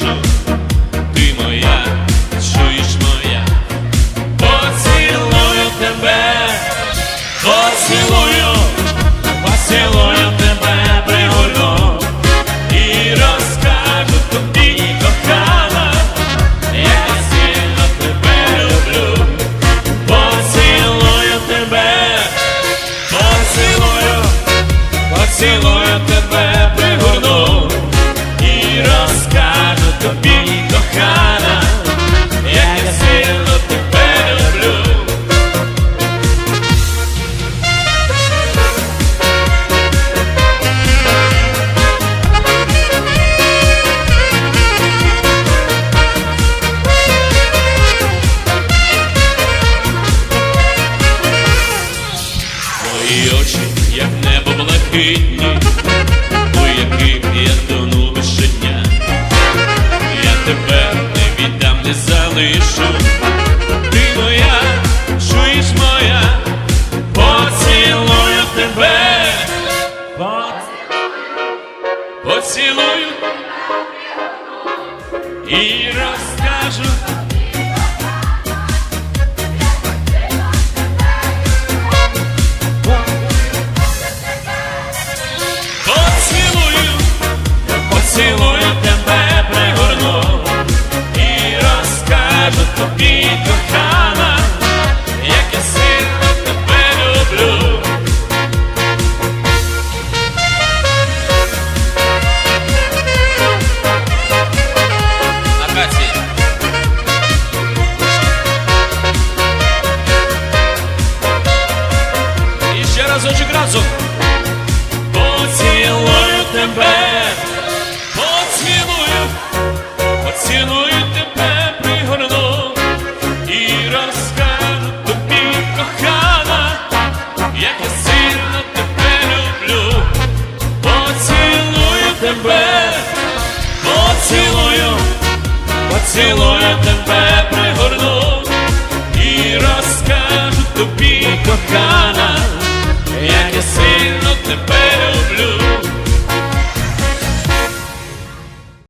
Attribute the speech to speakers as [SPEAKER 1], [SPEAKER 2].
[SPEAKER 1] душу, ти моя, чуєш моя, поцілую тебе, поцілую, поцілую тебе, пригорну і розкажу тобі, кохана, як сильно тебе люблю, поцілую тебе, поцілую, поцілую. як небо блакитні, у яких я тонув щодня. Я тебе не віддам, не залишу. Ти моя, чуєш моя, поцілую тебе, поцілую і розкажу. поцілую тебе пригорну і розкажу тобі, кохана, як я тебе люблю, поцілую тебе, поцілую, поцілую тебе пригорну і розкажу тобі, кохана, як я сильно.